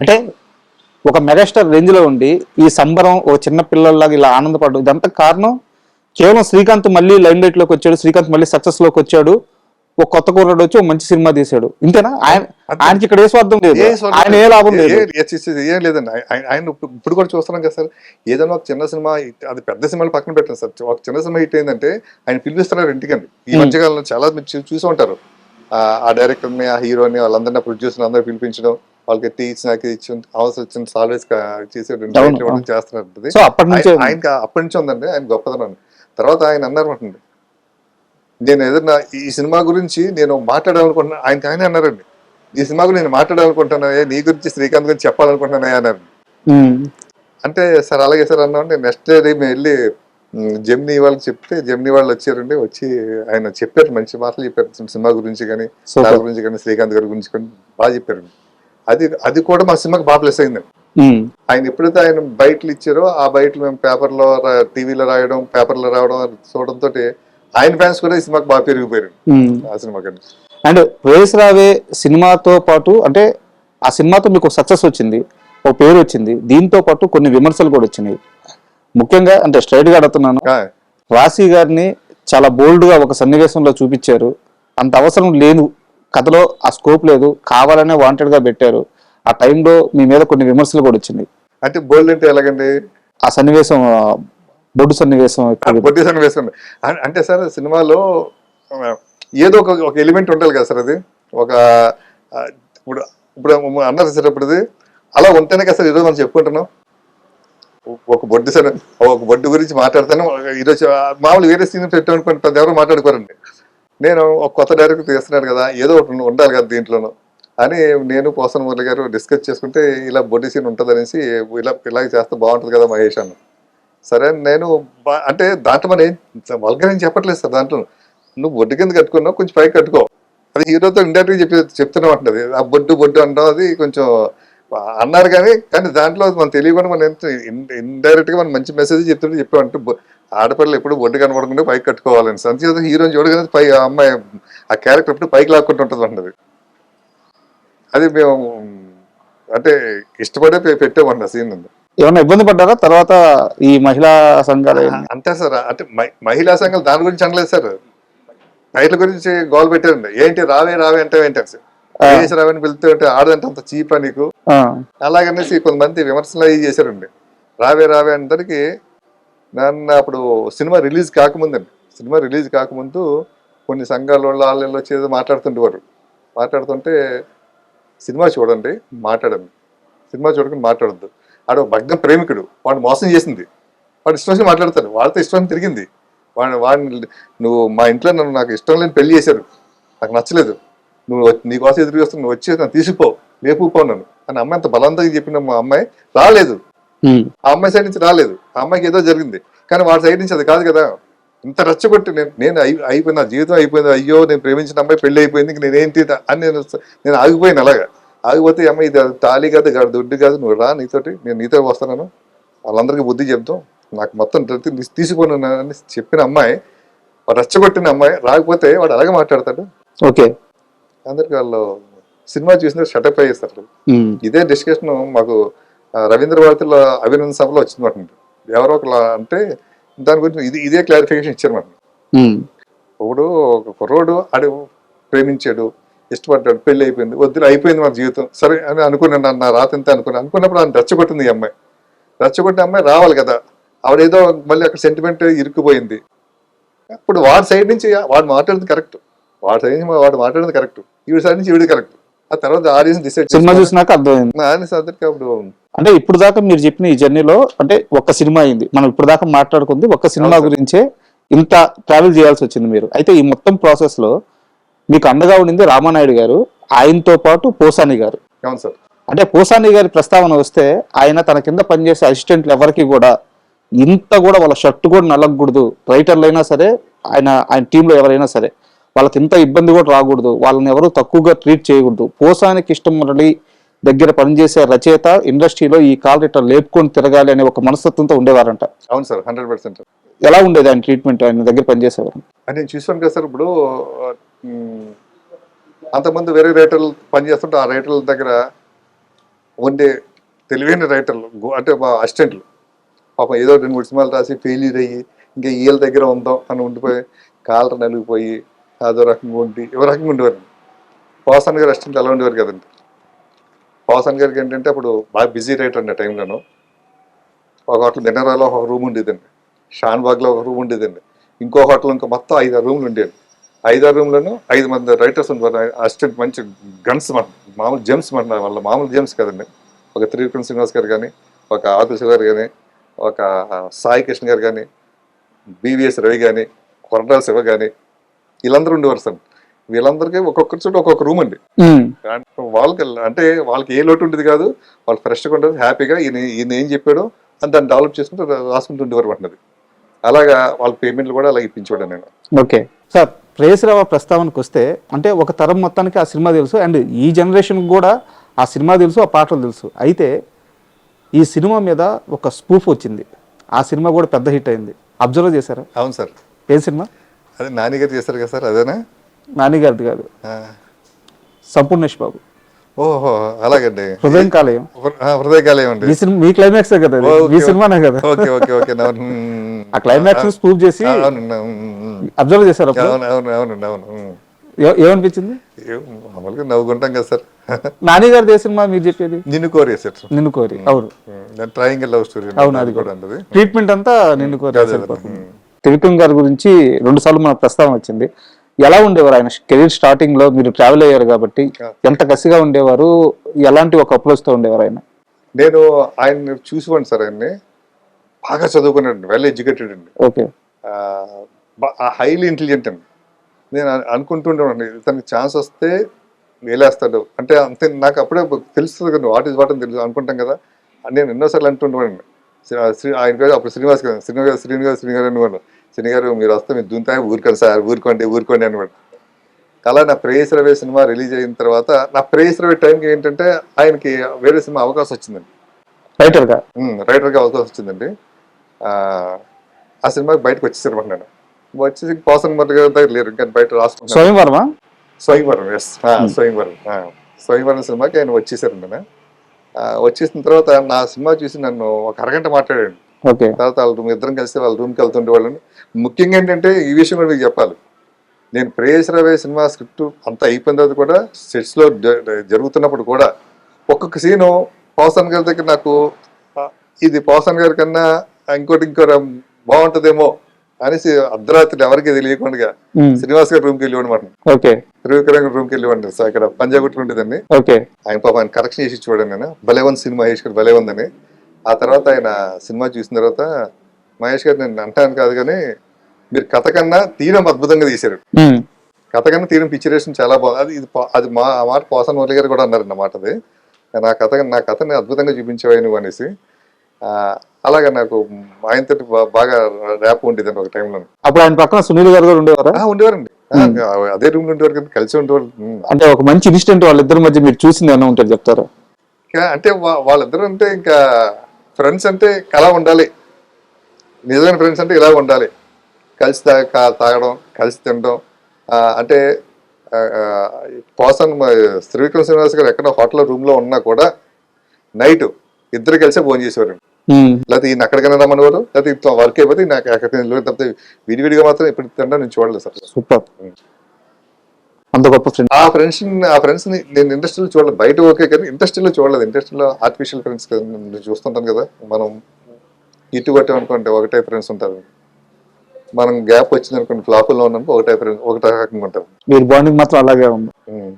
అంటే ఒక మెగాస్టార్ రేంజ్లో ఉండి ఈ సంబరం ఒక చిన్న పిల్లల్లాగా ఇలా ఆనందపడడం ఇదంతా కారణం కేవలం శ్రీకాంత్ మళ్ళీ లైన్ లైట్లోకి వచ్చాడు శ్రీకాంత్ మళ్ళీ సక్సెస్లోకి వచ్చాడు ఒక కొత్త కుర్రాడు వచ్చి మంచి సినిమా తీశాడు. ఇంతేనా? ఆయన ఆయనకి ఇక్కడ ఏ స్వార్థం లేదు. ఆయన ఏ లాభం లేదు. ఏ- లేదండి. ఆయన- ఇప్పుడు కూడా చూస్తున్నాం కదా సార్. ఏదైనా ఒక చిన్న సినిమా అది పెద్ద సినిమాలు పక్కన పెట్టండి సార్. ఒక చిన్న సినిమా హిట్ అయిందంటే ఆయన పిలిపిస్తున్నారు ఇంటికండి ఈ. మధ్యకాలంలో చాలా మీరు చూసి ఉంటారు. ఆ ఆ డైరెక్టర్ని ఆ హీరోని వాళ్ళందరినీ ప్రొడ్యూసర్ అందరూ పిలిపించడం. వాళ్ళకి టీ ఇచ్చిన ఇచ్చి అవసరం వచ్చిన సాల్వేస్ చేసి. చేస్తున్నారు సో అప్పటి నుంచే ఆయనకి అప్పటి నుంచి ఉందండి ఆయన గొప్పతనం. తర్వాత ఆయన అన్నారు అండి నేను ఏదన్నా ఈ సినిమా గురించి నేను మాట్లాడాలనుకుంటున్నా ఆయనకి ఆయన అన్నారండి ఈ సినిమా గురించి నేను మాట్లాడాలనుకుంటున్నా నీ గురించి శ్రీకాంత్ గురించి చెప్పాలనుకుంటున్నా అన్నారు. అంటే సార్ అలాగే సార్ అన్నామంటే నెక్స్ట్ డే మేము వెళ్ళి జెమినీ వాళ్ళకి చెప్తే జెమినీ వాళ్ళు వచ్చారండి వచ్చి ఆయన చెప్పారు మంచి మాటలు చెప్పారు. సినిమా గురించి కానీ గురించి కానీ శ్రీకాంత్ గారి గురించి కానీ బాగా చెప్పారు అది అది కూడా మా సినిమాకి బాగా ప్లస్ అయిందండి ఉమ్, ఆయన ఎప్పుడైతే ఆయన బయటలు ఇచ్చారో ఆ బయటలు మేము పేపర్లో టీవీలో రాయడం పేపర్లో రావడం చూడడంతో ఆయన ఫ్యాన్స్ కూడా ఈ సినిమాకి బాగా పెరిగిపోయారు. ఆ సినిమా అండ్. రేస్ రావే సినిమాతో పాటు అంటే ఆ సినిమాతో మీకు సక్సెస్ వచ్చింది ఒక పేరు వచ్చింది దీంతో పాటు కొన్ని విమర్శలు కూడా వచ్చినాయి. ముఖ్యంగా అంటే స్ట్రైట్గా అడుగుతున్నాను రాశి గారిని చాలా బోల్డ్గా ఒక సన్నివేశంలో చూపించారు. అంత అవసరం లేదు కథలో ఆ స్కోప్ లేదు కావాలనే వాంటెడ్గా పెట్టారు. ఆ టైంలో మీ మీద కొన్ని విమర్శలు కూడా వచ్చినాయి అంటే బోల్డ్ అంటే ఎలాగండి? ఆ సన్నివేశం బొడ్డు సన్నివేశం వేసుకోండి అం- అంటే సార్ సినిమాలో ఏదో ఒక ఒక ఎలిమెంట్ ఉండాలి కదా సార్ అది? ఒక ఇప్పుడు ఇప్పుడు అన్నారు సార్ ఇప్పుడు అలా ఉంటేనే కదా సార్ ఈరోజు మనం చెప్పుకుంటున్నాం? ఒక బొడ్డు సార్ ఒక బొడ్డు గురించి మాట్లాడతాను. ఈరోజు మామూలు వేరే సీన్ పెట్టామనుకుంటే పెద్ద ఎవరు మాట్లాడుకోరండి. నేను ఒక కొత్త డైరెక్టర్ తీస్తున్నాడు కదా ఏదో ఒకటి ఉండాలి కదా దీంట్లోనూ అని నేను పోసన్ మురళి గారు డిస్కస్ చేసుకుంటే ఇలా బొడ్డి సీన్ ఉంటుంది అనేసి ఇలా ఇలాగ చేస్తే బాగుంటుంది కదా మహేష్ అన్న. సరే నేను అంటే దాంట్లో మనం ఏం వల్గర్ ఏం చెప్పట్లేదు సార్ దాంట్లో. నువ్వు బొడ్డు కింద కట్టుకున్నావు కొంచెం పైకి కట్టుకో. అది హీరోతో ఇండైరెక్ట్గా చెప్పి చెప్తున్నాం అంటది ఆ బొడ్డు బొడ్డు అంటాం అది కొంచెం అన్నారు కానీ కానీ దాంట్లో మనం తెలియకుండా మనం ఇన్ ఇండైరెక్ట్ మనం మంచి మెసేజ్ చెప్తుంటే చెప్పామంటే ఆడపిల్లలు ఎప్పుడు బొడ్డు కనబడకుండా పైకి కట్టుకోవాలని సంచేత హీరోని చూడగానే పై ఆ అమ్మాయి ఆ క్యారెక్టర్ ఎప్పుడు పైకి లాక్కుంటూ ఉంటుంది అంటది. అది మేము అంటే ఇష్టపడే పెట్టామండి ఆ సీన్ ఏమైనా ఇబ్బంది పడ్డారా? తర్వాత ఈ మహిళా సంఘాలు అంతే సార్. అంటే మహి- మహిళా సంఘాలు దాని గురించి అనలేదు సార్. టైటిల్ గురించి గోల్ పెట్టారండి. ఏంటి రావే రావే అంటే ఏంటారు సార్ రావని పిలిస్తే అంటే ఆడదంటే అంత చీపా నీకు? అలాగనేసి కొంతమంది విమర్శలు అవి చేశారండి. రావే రావే అందరికి నన్ను అప్పుడు సినిమా రిలీజ్ కాకముందండి సినిమా రిలీజ్ కాకముందు కొన్ని సంఘాల వాళ్ళు వాళ్ళు వచ్చి ఏదో మాట్లాడుతుండేవారు. మాట్లాడుతుంటే సినిమా చూడండి మాట్లాడండి. సినిమా చూడకుండా మాట్లాడద్దు. ఆడ ఒక భగ్న ప్రేమికుడు వాడు మోసం చేసింది. వాడు ఇష్టం వచ్చి మాట్లాడతాడు. వాళ్ళతో ఇష్టం తిరిగింది. వాడు వాడిని నువ్వు మా ఇంట్లో నన్ను నాకు ఇష్టం లేని పెళ్ళి చేశారు. నాకు నచ్చలేదు. నువ్వు వచ్చి- నీ కోసం ఎదురు చూస్తాను నువ్వు వచ్చి నన్ను తీసిపో లేపుపో నన్ను అని అమ్మాయి అంత బలవంతంగా చెప్పిన మా అమ్మాయి రాలేదు. ఆ అమ్మాయి సైడ్ నుంచి రాలేదు. ఆ అమ్మాయికి ఏదో జరిగింది. కానీ వాడి సైడ్ నుంచి అది కాదు కదా. ఇంత రచ్చగొట్టి నేను నేను అయి అయిపోయిన నా జీవితం అయిపోయింది. అయ్యో నేను ప్రేమించిన అమ్మాయి పెళ్ళి అయిపోయింది. ఇంక నేనేంటి అని నేను నేను ఆగిపోయాను అలాగా. ఆగిపోతే ఈ అమ్మాయి ఇది తాళి కాదు కాదు దుడ్డు కాదు నువ్వు రా నీతోటి. నేను నీతో వస్తాను వాళ్ళందరికీ బుద్ధి చెప్తాం నాకు మొత్తం ప్రతి నీ- తీసుకొని అని చెప్పిన అమ్మాయి వాడు రచ్చగొట్టిన అమ్మాయి రాకపోతే వాడు అలాగే మాట్లాడతాడు? ఓకే. అందరికి వాళ్ళు సినిమా చూసిన షటప్ అయ్యేస్తారు. ఇదే డిస్కషన్ మాకు రవీంద్ర భారతిలో అభినందన సభలో వచ్చింది మాట ఎవరో ఒకలా అంటే దాని గురించి ఇది ఇదే క్లారిఫికేషన్ ఇచ్చారు మాట ఇప్పుడు ఒక కుర్రోడు ఆడు ప్రేమించాడు ఇష్టపడ్డాడు పెళ్ళి అయిపోయింది వద్దులు అయిపోయింది మన జీవితం. సరే అని అనుకున్నాను నా రాత ఎంత అనుకున్నాను అనుకున్నప్పుడు ఆయన రెచ్చగొట్టింది ఈ అమ్మాయి. రెచ్చగొట్టిన అమ్మాయి రావాలి కదా. ఆవిడేదో మళ్ళీ అక్కడ సెంటిమెంట్ ఇరుక్కుపోయింది. ఇప్పుడు వాడి సైడ్ నుంచి వాడు మాట్లాడింది కరెక్ట్ వాడి సైడ్ నుంచి వాడు మాట్లాడింది కరెక్ట్ ఈవిడ సైడ్ నుంచి ఈవిడ కరెక్ట్ ఆ తర్వాత ఆడియన్స్ డిసైడ్ సినిమా చూసినాక అర్థమైంది. ఆడియన్స్ అందరికీ అప్పుడు అంటే ఇప్పుడు దాకా మీరు చెప్పిన ఈ జర్నీలో అంటే ఒక్క సినిమా అయింది. మనం ఇప్పుడు దాకా మాట్లాడుకుంది ఒక్క సినిమా. గురించే ఇంత ట్రావెల్ చేయాల్సి వచ్చింది మీరు. అయితే ఈ మొత్తం ప్రాసెస్లో మీకు అండగా ఉండింది రామానాయుడు గారు ఆయనతో పాటు పోసాని గారు. అవును సార్. అంటే పోసాని గారి ప్రస్తావన వస్తే ఆయన తన కింద పనిచేసే అసిస్టెంట్లు ఎవరికి కూడా ఇంత కూడా వాళ్ళ షర్ట్ కూడా నలగకూడదు. రైటర్లు అయినా సరే ఆయన ఆయన టీంలో ఎవరైనా సరే. వాళ్ళకి ఇంత ఇబ్బంది కూడా రాకూడదు. వాళ్ళని ఎవరు తక్కువగా ట్రీట్ చేయకూడదు. పోసాని కృష్ణమురళి దగ్గర పనిచేసే రచయిత ఇండస్ట్రీలో ఈ కాల్ ఇట్లా లేపుకొని తిరగాలి అనే ఒక మనస్తత్వంతో ఉండేవారంట. అవును సార్ హండ్రెడ్ పర్సెంట్. ఎలా ఉండేది ఆయన ట్రీట్మెంట్ ఆయన దగ్గర పనిచేసేవారు? నేను చూసాను కదా సార్ ఇప్పుడు ఉమ్, అంతకుముందు వేరే రైటర్లు పనిచేస్తుంటే ఆ రైటర్ల దగ్గర ఉండే తెలివైన రైటర్లు అంటే మా అసిస్టెంట్లు. పాపం ఏదో రెండు మూడు సినిమాలు రాసి ఫెయిల్యూర్ అయ్యి ఇంకా వీళ్ళ దగ్గర ఉందాం అని ఉండిపోయి కాలర్ నలిగిపోయి అదో రకంగా ఉండి ఏ రకంగా ఉండేవారు పవసాన్ గారు అసిస్టెంట్లు అలా ఉండేవారు కదండి. పవసాన్ గారికి ఏంటంటే అప్పుడు బాగా బిజీ రైటర్ అండి ఆ టైంలోను. ఒక హోటల్ దినరాలో ఒక రూమ్ ఉండేదండి. షాన్బాగ్లో ఒక రూమ్ ఉండేదండి. ఇంకో హోటల్ ఇంకా మొత్తం ఐదారు రూమ్లు ఉండేది ఐదారు రూమ్లను ఐదు మంది రైటర్స్ ఉండేవారు అసిస్టెంట్ మంచి గన్స్ మన మామూలు జెమ్స్ మన వాళ్ళ మామూలు జెమ్స్ కదండి. ఒక త్రివిక్రమ్ శ్రీనివాస్ గారు కానీ ఒక ఆదర్శ శివ గారు కానీ ఒక సాయి కృష్ణ గారు కానీ బీవీఎస్ రవి కానీ కొరటాల శివ కానీ వీళ్ళందరూ ఉండేవారు సార్. వీళ్ళందరికీ ఒక్కొక్కరి చోట ఒక్కొక్క రూమ్ అండి. వాళ్ళకి అంటే వాళ్ళకి ఏ లోటు ఉండేది కాదు. వాళ్ళు ఫ్రెష్గా ఉంటుంది హ్యాపీగా ఈయన ఈయన ఏం చెప్పాడో అని దాన్ని డెవలప్ చేసుకుంటూ రాసుకుంటూ ఉండేవారు అంటున్నది అలాగా వాళ్ళ పేమెంట్లు కూడా అలా ఇప్పించేవాడు నేను. ఓకే. సార్ ప్రేయసరావ ప్రస్తావనకు వస్తే అంటే ఒక తరం మొత్తానికి ఆ సినిమా తెలుసు అండ్ ఈ జనరేషన్ కూడా ఆ సినిమా తెలుసు ఆ పాటలు తెలుసు. అయితే ఈ సినిమా మీద ఒక స్పూఫ్ వచ్చింది. ఆ సినిమా కూడా పెద్ద హిట్ అయింది. అబ్జర్వ్ చేశారా? అవును సార్. ఏ సినిమా? అదే నాన్నగారు చేశారు కదా సార్ అదేనా? నానిగారిది కాదు. సంపూర్ణేష్ బాబు. ఓహో అలాగండి. హృదయం కాలేయం ఆ, హృదయకాలయం అండి. మీ క్లైమాక్స్ కదా మీ. సినిమానే కదా? ఓకే ఓకే ఓకే అవును. ఆ క్లైమాక్స్ స్పూఫ్ చేసి అవును. అబ్జర్వ్ చేశారు అప్పుడు? అవును అవును అవును. ఏ- ఏమనిపించింది? మామూలుగా నవ్వుకుంటాం కదా సార్. నానిగారిది ఏ సినిమా మీరు చెప్పేది? నిన్ను కోరే సార్. నిన్ను కోరి అవును. ట్రయింగల్ లవ్ స్టోరీ అవును, అది కూడా. ట్రీట్మెంట్ అంతా నిన్ను కోరి త్రివిక్రమ్ గారి గురించి రెండు సార్లు మన ప్రస్తావన వచ్చింది. ఎలా ఉండేవారు ఆయన? కెరీర్ స్టార్టింగ్లో మీరు ట్రావెల్ అయ్యారు కాబట్టి ఎంత కసిగా ఉండేవారు? ఎలాంటి ఒక అప్రోచ్తో ఉండేవారు ఆయన? నేను ఆయన్ని చూసివ్వండి సార్ ఆయన్ని. బాగా చదువుకున్నాడు వెల్ ఎడ్యుకేటెడ్ అండి. ఓకే. హైలీ ఇంటెలిజెంట్ అండి. నేను అను- అనుకుంటుండేవాడిని ఇతనికి ఛాన్స్ వస్తే వేలేస్తాడు అంటే అంతే నాకు అప్పుడే తెలుస్తుంది కదా వాట్ ఈస్ వాట్ అని తెలుసు అనుకుంటాం కదా. నేను ఎన్నోసార్లు అంటుండేవాడిని. శ్రీ- ఆయన పేరు అప్పుడు శ్రీనివాస్ గారు శ్రీనివాస్ శ్రీనివాస్ శ్రీనివాస్ అనేవాడు శ్రీని గారు మీరు వస్తే మీరు దుంతాయి ఊరుకోండి సార్ ఊరుకోండి ఊరుకోండి అనేవాడు అలా నా ప్రేయస్ రవే సినిమా రిలీజ్ అయిన తర్వాత నా ప్రేయస్ రవే టైంకి ఏంటంటే ఆయనకి వేరే సినిమా అవకాశం వచ్చిందండి. రైటర్గా? రైటర్గా అవకాశం వచ్చిందండి. ఆ, సినిమాకి బయటకు వచ్చేసారు అనమాట నేను వచ్చేసి పోసన్ మర్రి గారి దగ్గర లేరు ఇంకా బయట రాసుకున్నాను స్వయంవరమా? స్వయంవరం ఎస్ స్వయంవరం స్వయంవరం సినిమాకి ఆయన వచ్చేసారు నేను వచ్చేసిన తర్వాత నా సినిమా చూసి నన్ను ఒక అరగంట మాట్లాడాడు. ఓకే. తర్వాత వాళ్ళ రూమ్ ఇద్దరం కలిసి వాళ్ళ రూమ్కి వెళ్తుండే వాళ్ళని. ముఖ్యంగా ఏంటంటే ఈ విషయం కూడా మీకు చెప్పాలి. నేను ప్రేయస్ రవే సినిమా స్క్రిప్ట్ అంతా అయిపోయిన తర్వాత కూడా సెట్స్లో జరుగుతున్నప్పుడు కూడా ఒక్కొక్క సీను పవసన్ గారి దగ్గర నాకు ఇది పవసన్ గారి కన్నా ఇంకోటి ఇంకో బాగుంటుందేమో అనేసి అర్ధరాత్రి ఎవరికి తెలియకుండా శ్రీనివాస్ గారి రూమ్కి వెళ్ళి అనమాట ఓకే. త్రివిక్రమ్ రూమ్కి వెళ్ళి సో ఇక్కడ పంజాగుట్లు ఉండేదండి ఓకే. ఆయన పాప ఆయన కరెక్షన్ చేసి చూడండి నేను. భలే ఉంది సినిమా మహేష్ గారు భలే ఉందని. ఆ తర్వాత ఆయన సినిమా చూసిన తర్వాత మహేష్ గారు నేను అంటాను కాదు కానీ మీరు కథ కన్నా తీరం అద్భుతంగా తీశారు. కథ కన్నా తీరం పిక్చరేషన్ చాలా బాగుంది అది ఇది అది మా మాట పోసన్ మురళి గారు కూడా అన్నారు అన్నమాట అది. నా కథ నా కథని అద్భుతంగా చూపించేవాయి నువ్వు అనేసి. అలాగా నాకు ఆయనతో బాగా ర్యాప్ ఉండేదండి ఒక టైంలో అప్పుడు ఆయన పక్కన సునీల్ గారు కూడా ఉండేవారా? ఉండేవారండి. అదే రూమ్లో ఉండేవారు కదా, కలిసి ఉండేవారు. అంటే ఒక మంచి ఇన్సిడెంట్ వాళ్ళిద్దరి మధ్య మీరు చూసింది ఏమైనా ఉంటుంది చెప్తారా? అంటే వాళ్ళిద్దరూ అంటే ఇంకా ఫ్రెండ్స్ అంటే అలా ఉండాలి. నిజమైన ఫ్రెండ్స్ అంటే ఇలా ఉండాలి. కలిసి తా తాగడం కలిసి తినడం అంటే ఆ, ఆ, పోసన్ మ- త్రివిక్రమ్ శ్రీనివాస్ గారు ఎక్కడ హోటల్ రూమ్లో ఉన్నా కూడా నైట్ ఇద్దరు కలిసే భోజనం చేసేవారు లేకపోతే ఈయన అక్కడికైనా రమ్మనేవారు లేకపోతే ఇట్లా వర్క్ అయిపోతే నాకు ఎక్కడ తప్పితే విడివిడిగా మాత్రం ఇప్పుడు తినడం నేను చూడలేదు సార్. సూపర్. అంత గొప్ప ఫ్రెండ్ ఆ ఫ్రెండ్స్ ఆ ఫ్రెండ్స్ని నేను ఇండస్ట్రీలో చూడలేదు. బయట ఓకే కానీ ఇండస్ట్రీలో చూడలేదు. ఇండస్ట్రీలో ఆర్టిఫిషియల్ ఫ్రెండ్స్ నేను చూస్తుంటాను కదా. మనం ఇటు కొట్టాం అనుకోండి ఒకటే ఫ్రెండ్స్ ఉంటారు. మనం గ్యాప్ వచ్చింది అనుకోండి ఫ్లాపుల్లో ఉన్నప్పుడు ఒకటే ఫ్రెండ్స్ ఒకటే రకంగా ఉంటారు మీరు బాండింగ్ మాత్రం అలాగే ఉంది. ఉమ్.